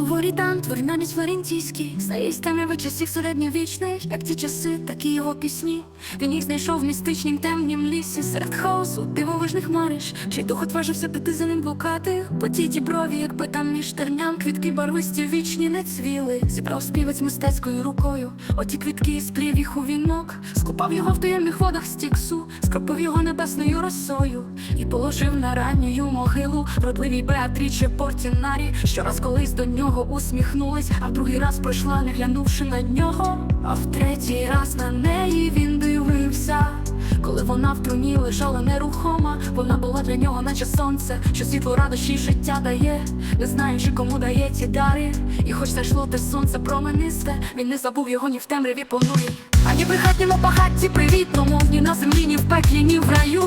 Суворий тант, вигнанець флорентійський. Стає темряви часів середньовічних. Як ті часи, так і його пісні. Він їх знайшов в містичнім темнім лісі. Серед хаосу, дивовижних мариш. Чи дух отважився піти за ним блукати? По тій ті брові, якби там між терням Квітки барвисті вічні не цвіли. Зібрав співець мистецькою рукою. Оті квітки сплів їх у вінок. Скупав його в таємних водах стіксу Скропив його небесною росою. І положив на ранню могилу. Вродливій Беатріче Портінарі. Щораз колись до нього усміхнулись А в другий раз пройшла, не глянувши на нього А в третій раз на неї він дивився коли вона в труні лежала нерухома, вона була для нього, наче сонце, що світло радощі життя дає, не знаючи, кому дає ті дари. І хоч зайшло те сонце променисте, він не забув його ні в темряві понурі. Ані при хатньому багатті привітному, ні на землі, ні в пеклі, ні в раю.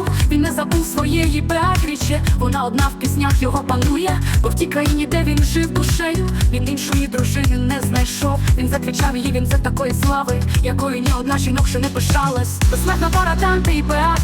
Забув своєї Беатріче, вона одна в піснях його панує, бо в тій країні, де він жив душею, він іншої дружини не знайшов. Він закричав її, він за такої слави, якою ні одна жінок ще не пишалась. Безсмертна пара Данте і Беатріче,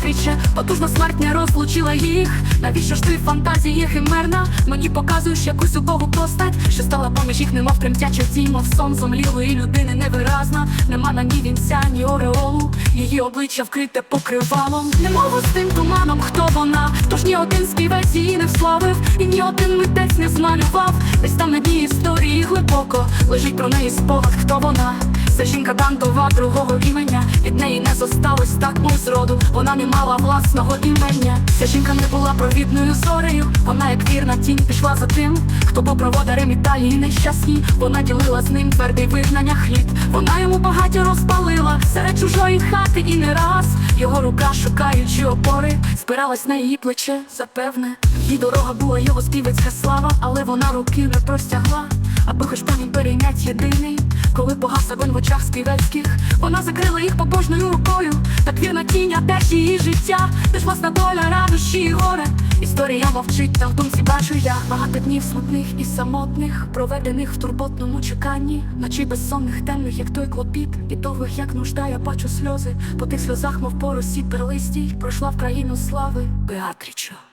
потужна смерть не розлучила їх. Навіщо ж ти фантазії химерна? Мені показуєш якусь убогу постать, що стала поміж їх, немов тремтяча тінь, мов сон зомлілої людини невиразна. Нема на ній вінця, ні ореолу, її обличчя вкрите покривалом. Немов з тим туманом, хто вона, тож ні один співець її не вславив, і ні один митець не змалював. Десь там на дні історії глибоко лежить про неї спогад, хто вона. Це жінка Дантова другого імення. Від неї не зосталось так мов зроду. Вона не мала власного імення. Ця жінка не була провідною зорею. Вона як вірна тінь пішла за тим Хто був проводарем Італії нещасні. Вона ділила з ним твердий вигнання хліб. Вона йому багаття розпалила Серед чужої хати. І не раз Його рука, шукаючи опори Спиралась на її плече, запевне Її дорога була його співецька слава Але вона руки не простягла Аби хоч пам'ять перейнять єдиний коли погас огонь в очах співецьких, вона закрила їх побожною рукою, так вірна тіня теж її життя, теж власна доля, радощі і горе. Історія мовчить, та в думці бачу я. Багато днів смутних і самотних, проведених в турботному чеканні, ночі безсонних, темних, як той клопіт, і довгих, як нужда, я бачу сльози, по тих сльозах, мов по росі перлистій, пройшла в країну слави. Беатріча.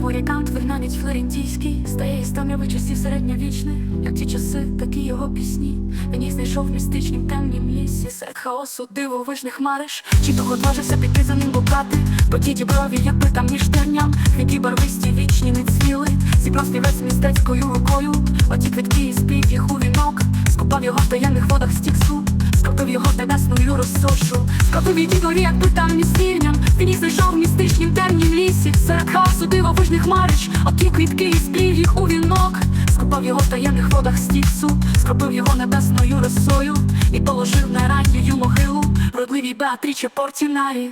Саворікант, вигнанець флорентійський, стає із темряви часів середньовічних, як ті часи, так і його пісні. Він знайшов в містичнім темнім лісі, серед хаосу дивовижних мариш. Чи того отважився піти за ним блукати, по ті ті брові, якби там між терням, квітки барвисті вічні не цвіли, зібрав співець містецькою рукою, оті квітки і спів їх у вінок, скупав його в таємних водах стіксу. Скопив його небесною розсошу Скопив її горі, якби там містірням Він знайшов містичнім темнім лісі Серед хаосу дивовижних марич. Оті квітки і сплів їх у вінок. Скопав його в таємних водах стіксу Скропив його небесною росою. І положив на ранню могилу. Вродливій Беатріче Портінарі